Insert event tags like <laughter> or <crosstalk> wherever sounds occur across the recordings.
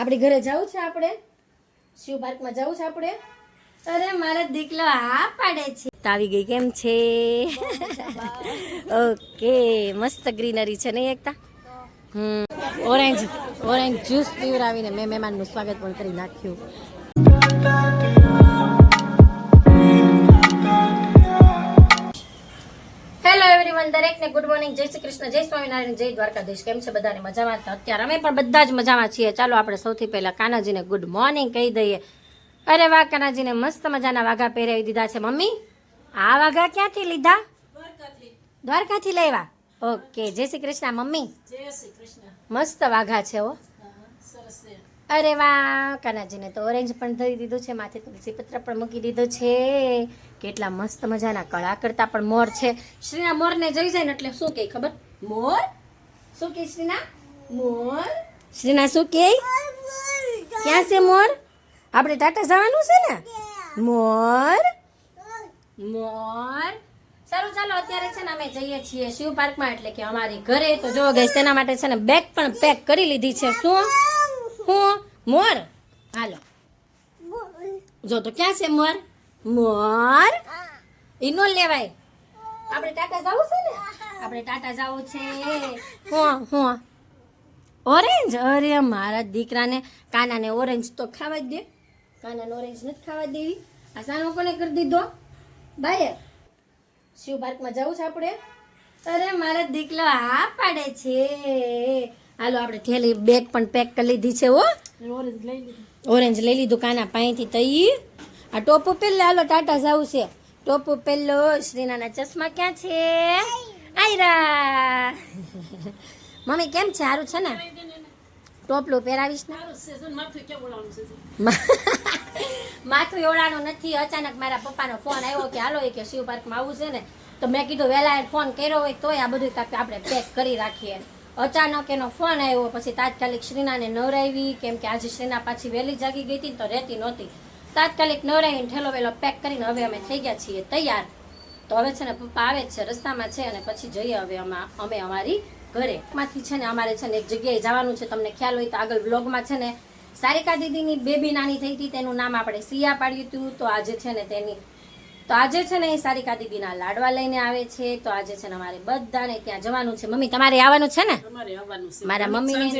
આપણી ઘરે જવું છે આપણે? શિવ પાર્કમાં જવું છે આપણે? અરે, મારો દીકલો હા પાડે છે. તાવી ગઈ કેમ છે? ઓકે, મસ્ત ગ્રીનરી છે નહીં એકતા? હમ. ઓરેન્જ ઓરેન્જ જ્યુસ પીવડાવીને મેં મહેમાનનું સ્વાગત પણ કરી નાખ્યું. દરેકને ગુડ મોર્નિંગ જય શ્રી કૃષ્ણ જય સ્વામિનારાયણ જય દ્વારકાધીશ. કેમ છે બધાને મજામાં? અત્યારે અમે પણ બધા જ મજામાં છીએ. ચાલો આપણે સૌથી પહેલા કાનાજીને ગુડ મોર્નિંગ કહી દઈએ. અરે વાહ કાનાજીને મસ્ત મજાના વાઘા પહેરાવી દીધા છે. મમ્મી આ વાઘા ક્યાંથી લીધા? દ્વારકાથી. લેવા? ઓકે જય શ્રી કૃષ્ણ મમ્મી. મસ્ત વાઘા છે હો. અરે વાહ, કાનાજીને તો ઓરેન્જ પણ ધરી દીધું છે, માથે તુલસી પત્ર પણ મૂકી દીધો છે. કેટલા મસ્ત મજાના કળા કરતા પણ મોર છે. શ્રીના મોરને જોઈ જાય ને એટલે શું કે ખબર? મોર? શું કે શ્રીના? મોર? શ્રીના શું કે ક્યાં છે મોર? આપણે ટાટા જવાનું છે ને? મોર? મોર? સારું, ચાલો, અત્યારે છે ને અમે જઈએ છીએ શિવ પાર્કમાં, એટલે કે અમારી ઘરે. તો જો ગઈ તેના માટે છે ને બેગ પણ પેક કરી લીધી છે. શું? હું મોર. હાલો. જો તો ક્યાં છે મોર? મોર? ઈ નો લેવાય. આપણે ટાટા જવું છે ને? આપણે ટાટા જવું છે. હું હું. ઓરેન્જ? અરે મારા દીકરાને કાનાને ઓરેન્જ તો ખાવા જ દે. કાનાને ઓરેન્જ નથી ખાવા દેવી. આ સાનો કોને કરી દીધો? બાય શિવ પાર્કમાં જવું છે આપણે? અરે મારા દીકલો હા પાડે છે. હાલો આપણે થેલી બેગ પણ પેક કરી લીધી છે હો. ઓરેન્જ લઈ લીધું. કાના પાણીથી તઈ. આ ટોપુ પહેલા હાલો ટાટા જવું છે. ટોપુ પહેલો શ્રીનાના ચશ્મા ક્યાં છે? આયરા. <laughs> મમ્મી કેમ છે? સારું છે ને? ટોપલું પહેરાવીશ ને? માથું એવડાનું <laughs> નથી. અચાનક મારા પપ્પાનો ફોન આવ્યો કે હાલો એ કે શિવ પાર્કમાં આવવું છે ને? તો મેં કીધું વહેલા ફોન કર્યો હોય તોય આ બધું આપણે પેક કરી રાખીએ. અચાનક એનો ફોન આવ્યો, પછી તાત્કાલિક શ્રીનાને નવરાવી, કેમ કે આજે શ્રીના પાછી વહેલી જાગી ગઈ હતી તો રહેતી નહોતી. તાત્કાલિક નવરાવીને ઠેલો વેલો પેક કરીને હવે અમે થઈ ગયા છીએ તૈયાર. તો હવે છે ને પપ્પા આવે છે, રસ્તામાં છે અને પછી જઈએ હવે અમે અમે અમારી ઘરે. માંથી છે ને અમારે છે ને એક જગ્યાએ જવાનું છે, તમને ખ્યાલ હોય તો આગળ વ્લોગમાં છે ને સારિકા દીદીની બેબી નાની થઈ હતી, તેનું નામ આપણે સિયા પાડ્યું હતું. તો આજે છે ને તેની તો આજે છે ને એ સારિકા દીદીના લાડવા લઈને આવે છે. તો આજે છે ને અમારે બધાને ત્યાં જવાનું છે. મમ્મી તમારે આવવાનું છે ને? મારા મમ્મી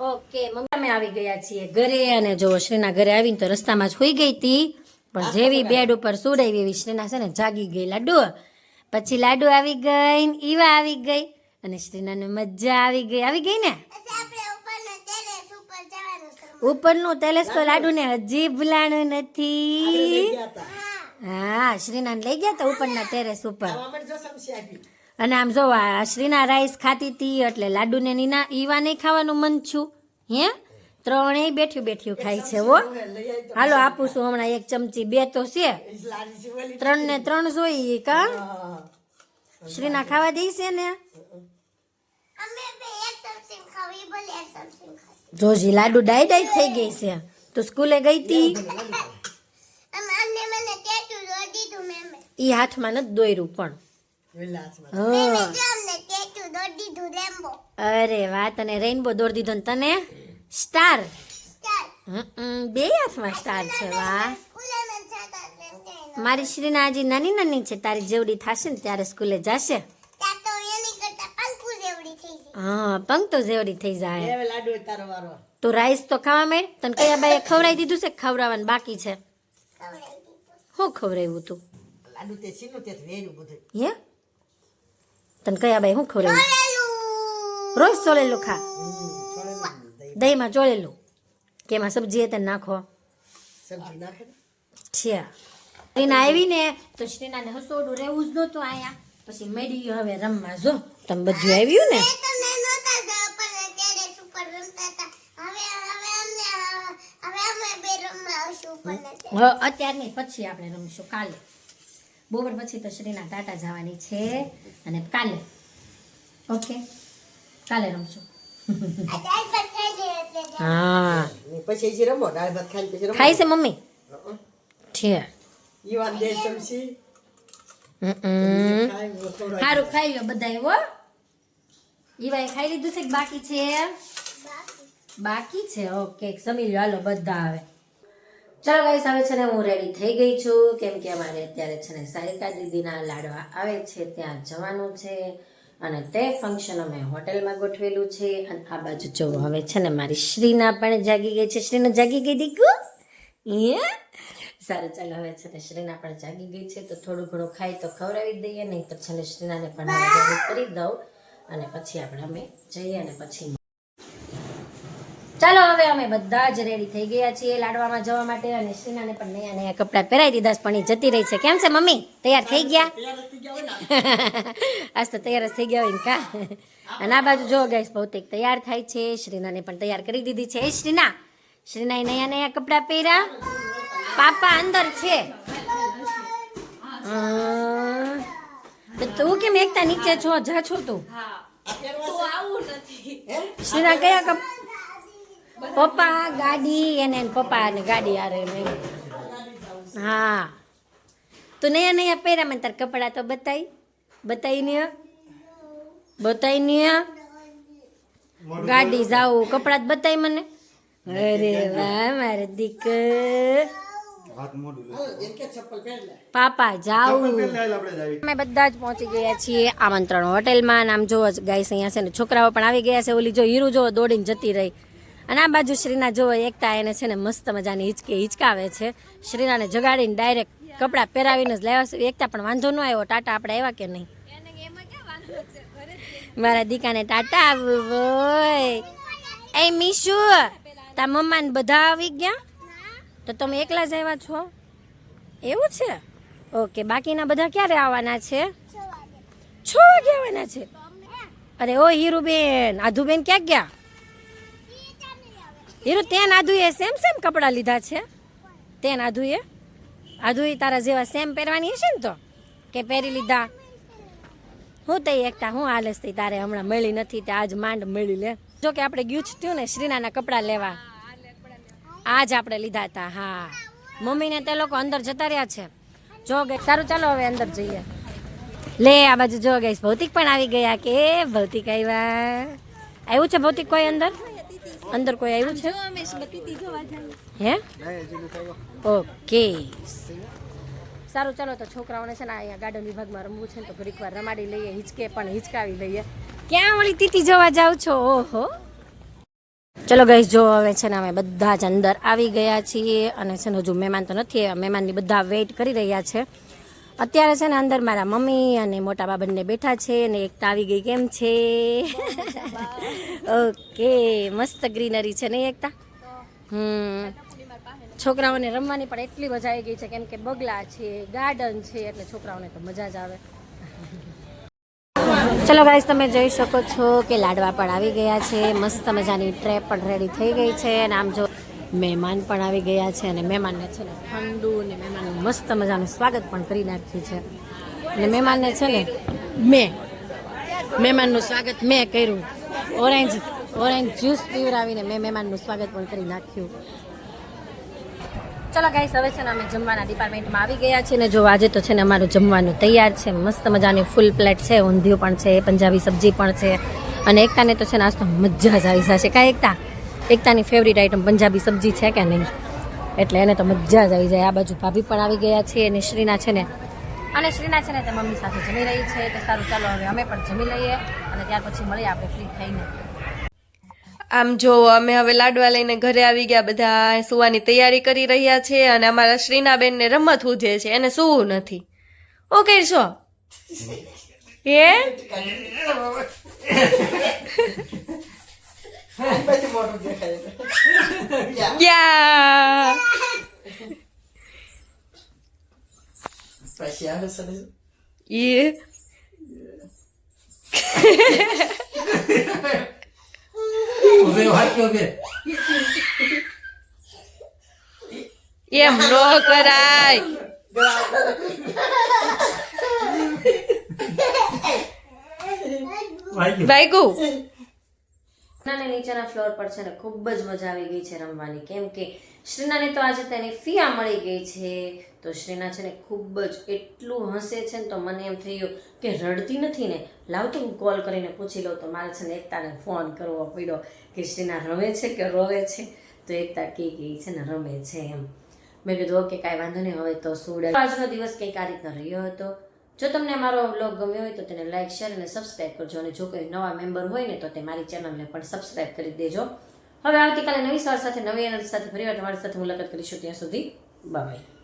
ઓકે મમ્મી. અમે આવી ગયા છીએ ઘરે અને જો શ્રીના ઘરે આવીને તો રસ્તામાં જ હોઈ ગઈ હતી. પણ જેવી બેડ ઉપર સુડાવી એવી શ્રીના છે ને જાગી ગઈ લાડુ. પછી લાડુ આવી ગઈ ઈવા આવી ગઈ અને શ્રીનાને મજા આવી ગઈ. આવી ગઈ ને? ઉપરનું તેલેસ તો લાડુને હજી ભૂલાણું નથી. હા શ્રીનાને લઈ ગયા હતા ઉપરના ટેરેસ ઉપર. અને આમ જો શ્રીના રાઈસ ખાતી હતી એટલે લાડુને નીના ઈવા નહીં ખાવાનું મન છું હે? ત્રણેય બેઠ્યું બેઠ્યું ખાય છે હો. હાલો આપું છું હમણાં એક ચમચી બે તો છે. ત્રણ ને ત્રણ જોઈએ કા? શ્રીના ખાવા દઈશે છે ને? જોજી લાડુ ડાય ડાય થઈ ગઈ છે. તો સ્કૂલે ગઈ તી? ઈ હાથમાં નથી દોર્યું પણ. હા. અરે વાહ તને રેઇનબો દોર દીધો ને તને? સ્ટાર હમ, બે હાથમાં સ્ટાર છે વાહ. મારી શ્રીના હજી નાની નાની છે તારી જેવડી થશે ને ત્યારે સ્કૂલે જશે. હા પંખ તો જેવડી થઈ જાય. તો રાઈસ તો ખાવા માંડ. તને કયા બાએ ખવડાવી દીધું છે? કે ખવડાવવાનું બાકી છે. શું ખવડાવ્યું તું? હે? તને કયા બાઈ શું ખવડાવ્યું? રોજ ચોળેલું ખા. દહીંમાં ચોળેલું. કે એમાં સબ્જી તને નાખો. છે. શ્રીના આવી ને તો શ્રીનાને હસોડું રહેવું જ નહોતું અહીંયા પછી મેડી હવે રમવા. જો તમે બધું આવ્યું ને? હવે અત્યારે નહીં પછી આપણે રમશું કાલે. બપોર પછી તો શ્રીના ટાટા જવાની છે અને કાલે. ઓકે? કાલે રમશું. હા. પછી રમો દાળ ભાત ખાઈને પછી રમો. ખાઈ છે મમ્મી? છે. યુવાન દેશ સમસી સારું ખાઈ લો બધા હો. ઈવાએ ખાઈ લીધું છે કે બાકી છે? બાકી. છે? ઓકે સમી લો. હાલો બધા આવે. ચાલો ગાઈસ હવે છે ને હું રેડી થઈ ગઈ છું. કેમ કે અમારે અત્યારે છે ને સારિકા દીદીના લાડવા આવે છે, ત્યાં જવાનું છે. અને તે ફંક્શન અમે હોટેલમાં ગોઠવેલું છે. અને આ બાજુ જો હવે છે ને મારી શ્રીના પણ જાગી ગઈ છે. શ્રીના જાગી ગઈ દીકુ? સારું, ચાલો હવે છે ને શ્રીના પણ જાગી ગઈ છે. તો થોડું ઘણું ખાઈ તો ખવડાવી દઈએ. નહીં તો છે ને શ્રીનાને પણ કરી દઉં અને પછી આપણે અમે જઈએ અને પછી ચાલો હવે અમે બધા જ રેડી થઈ ગયા છીએ લાડવામાં જવા માટે અને શ્રીનાને પણ નયા નયા કપડાં પહેરાવી દીધા છે, પણ એ જતી રહી છે. કેમ છે મમ્મી? તૈયાર થઈ ગયા? આજ તો તૈયાર જ થઈ ગયા હોય કા? અને આ બાજુ જો ગઈશ ભૌતિક તૈયાર થાય છે. શ્રીનાને પણ તૈયાર કરી દીધી છે. એ શ્રીના શ્રીનાએ નયા નયા કપડાં પહેર્યા. પાપા અંદર છે. તો તું કેમ એકતા નીચે છો? જા છો તું. શ્રીના કયા કપ પપ્પા, ગાડી એને પપ્પા અને ગાડી આરે નહીં હા. તું નયા નયા પહેર્યા મને તાર કપડાં તો બતાવી બતાવી ને. બતાવી ને. ગાડી જાવું કપડાં જ બતાવી મને. અરે વાહ, મારે દીક પાપા જાવું અમે બધા જ પહોંચી ગયા છીએ આમંત્રણ હોટેલમાં. આમ જોવો ગાઈસ અહીંયા છે ને, છોકરાઓ પણ આવી ગયા છે. ઓલી જો હીરું જો દોડીને જતી રહી. અને આ બાજુ શ્રીના જો એકતા એને છે ને મસ્ત મજાની હિચકે હિચકાવે છે. શ્રીનાને જગાડીને ડાયરેક્ટ કપડાં પહેરાવીને જ લાવ્યા છે. એકતા પણ વાંધો ન આવ્યો ટાટા આપણે આવ્યા કે નહીં? મારા દીકાને ટાટા આવવું એ મીશુ તા મમ્મા ને બધા આવી ગયા? તો તમે એકલા જ આવ્યા છો? એવું છે? ઓકે બાકીના બધા ક્યારે આવવાના છે? છ વાગે. આવવાના છે? અરે ઓ હીરુબેન આધુબેન ક્યાં ગયા? હીરુ, તેન આધુએ સેમ સેમ કપડાં લીધા છે. તેન આધુએ. આધુએ તારા જેવા સેમ પહેરવાની હશે ને તો? કે પહેરી લીધા? હું તઈ એકતા, હું હાલેસ તઈ તારે હમણાં મળી નથી, તે આજ માંડ મળી લે. જો કે આપણે ગયું થયું ને, શ્રીનાના કપડાં લેવા. આજ આપણે લીધા હતા હા. મમ્મીને તે લોકો અંદર જતા રહ્યા છે. જો ગઈ, સારું ચાલો હવે અંદર જઈએ. લે, આ બાજુ જો ગઈશ ભૌતિક પણ આવી ગયા કે ભૌતિક આવ્યા. આવ્યું છે ભૌતિક કોઈ અંદર? અંદર કોઈ આવ્યું છે? હે? ઓકે. સારું ચાલો તો છોકરાઓને છે ને અહીંયા ગાર્ડન વિભાગમાં રમવું છે ને તો ઘડીક વાર રમાડી લઈએ હિંચકે પણ હિંચકાવી લઈએ. ક્યાં વળી તીતી જોવા જાવ છો? ઓહો. ચલો ગઈ જો હવે છે ને અમે બધા જ અંદર આવી ગયા છીએ અને છે ને હજુ મહેમાન તો નથી મહેમાનની બધા વેઇટ કરી રહ્યા છે. અત્યારે છે ને અંદર મારા મમ્મી અને મોટા બા બંને બેઠા છે અને એકતા આવી ગઈ કેમ છે? ઓકે, મસ્ત ગ્રીનરી છે નહીં એકતા? હમ. છોકરાઓને રમવાની પણ એટલી મજા આવી ગઈ છે કેમ કે બગલા છે, ગાર્ડન છે, એટલે છોકરાઓને તો મજા જ આવે. ચલો ગાઈસ તમે જોઈ શકો છો કે લાડવા પણ આવી ગયા છે. મસ્ત મજાની ટ્રેપ પણ રેડી થઈ ગઈ છે અને આમ જો મહેમાન પણ આવી ગયા છે અને મહેમાનને છે ને ઠંડુ ને મહેમાનનું મસ્ત મજાનું સ્વાગત પણ કરી નાખ્યું છે. અને મહેમાનને છે ને મેં, મહેમાનનું સ્વાગત મેં કર્યું. ઓરેન્જ ઓરેન્જ જ્યુસ પીવડાવીને મેં મહેમાનનું સ્વાગત પણ કરી નાખ્યું. ચલો ગાઈસ હવે છે ને અમે જમવાના ડિપાર્ટમેન્ટમાં આવી ગયા છીએ ને જો આજે તો છે ને અમારું જમવાનું તૈયાર છે. મસ્ત મજાની ફૂલ પ્લેટ છે, ઊંધિયું પણ છે, પંજાબી સબ્જી પણ છે. અને એકતાને તો છે ને આજ તો મજા જ આવી જશે. કાંઈ એકતા? એકતાની ફેવરિટ આઈટમ પંજાબી સબ્જી છે કે નહીં? એટલે એને તો મજા જ આવી જાય. આ બાજુ ભાભી પણ આવી ગયા છે અને શ્રીના છે ને, અને શ્રીના છે ને તે મમ્મી સાથે જમી રહી છે. તો સારું, ચાલો હવે અમે પણ જમી લઈએ અને ત્યાર પછી મળીએ આપણે ફ્રી થઈને. આમ જો, અમે હવે લાડવા લઈને ઘરે આવી ગયા. બધા સુવાની તૈયારી કરી રહ્યા છે અને અમારા શ્રીનાબેન ને રમત ઉજે છે. એને સુવું નથી. ઓકે છો હે પછી મોટું દેખાય યા પછી આવે સરસ એ એમ નો કરાય વાગ્યું શ્રીનાને નીચેના ફ્લોર પર છે ને ખૂબ જ મજા આવી ગઈ છે રમવાની. કેમ કે શ્રીનાને તો આજે તેની ફિયા મળી ગઈ છે. તો શ્રીના છે ને ખૂબ જ એટલું હસે છે ને તો મને એમ થઈ ગયું કે રડતી નથી ને, લાવ તો હું કોલ કરીને પૂછી લઉં તો મારે છે ને એકતાને ફોન કરવો પડ્યો કે શ્રીના રમે છે કે રોવે છે? તો એકતા કે કે છે ને રમે છે એમ. મેં કીધું, ઓકે, કાંઈ વાંધો નહીં, હવે તો સુડે. આજનો દિવસ કંઈક આ રીતનો રહ્યો હતો. જો તમને મારો બ્લોગ ગમ્યો હોય તો તેને લાઈક શેર અને સબસ્ક્રાઈબ કરજો. અને જો કોઈ નવા મેમ્બર હોય ને તો તે મારી ચેનલને પણ સબસ્ક્રાઈબ કરી દેજો. હવે આવતીકાલે નવી સવાર સાથે, નવી એનર્જી સાથે ફરીવાર તમારી સાથે મુલાકાત કરીશું. ત્યાં સુધી બાય